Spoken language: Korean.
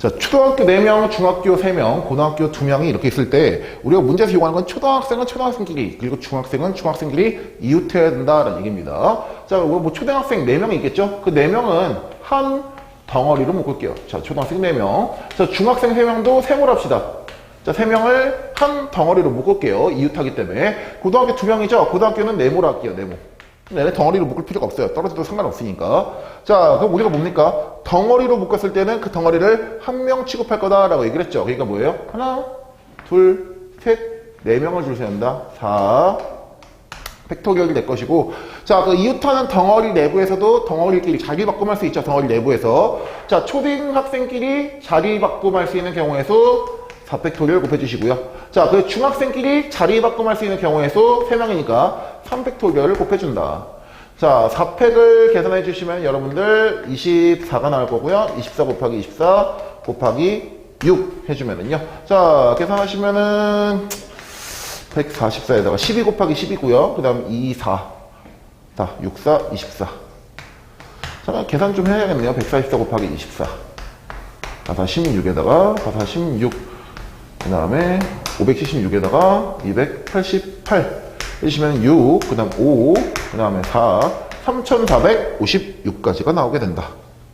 자, 초등학교 4명, 중학교 3명, 고등학교 2명이 이렇게 있을 때 우리가 문제에서 요구하는 건 초등학생은 초등학생끼리 그리고 중학생은 중학생끼리 이웃해야 된다라는 얘기입니다. 자, 뭐 초등학생 4명이 있겠죠? 그 4명은 한 덩어리로 묶을게요. 자, 초등학생 4명. 자, 중학생 3명도 세모로 합시다. 자, 3명을 한 덩어리로 묶을게요. 이웃하기 때문에. 고등학교 2명이죠? 고등학교는 네모로 할게요, 네모. 얘네 덩어리로 묶을 필요가 없어요. 떨어져도 상관없으니까. 자, 그럼 우리가 뭡니까? 덩어리로 묶었을 때는 그 덩어리를 한 명 취급할 거다라고 얘기를 했죠. 그러니까 뭐예요? 하나, 둘, 셋, 네 명을 줄 세운다. 4. 팩토리얼이 될 것이고. 자, 그 이웃하는 덩어리 내부에서도 덩어리끼리 자리 바꿈할 수 있죠. 덩어리 내부에서. 자, 초등학생끼리 자리 바꿈할 수 있는 경우의 수 4팩토리얼 곱해주시고요. 자, 그 중학생끼리 자리 바꿈할 수 있는 경우의 수 3명이니까 3팩토리얼을 곱해준다. 자, 4팩을 계산해 주시면 여러분들 24가 나올 거고요. 24 곱하기 24 곱하기 6 해주면은요. 자, 계산하시면은 144에다가 12 곱하기 10이고요. 그 다음 2, 4. 다, 6, 4, 24. 자, 계산 좀 해야겠네요. 144 곱하기 24. 가사 16에다가 가사 16. 그 다음에 576에다가 288. 해주시면 6, 그 다음 5, 그 다음에 4, 3456까지가 나오게 된다.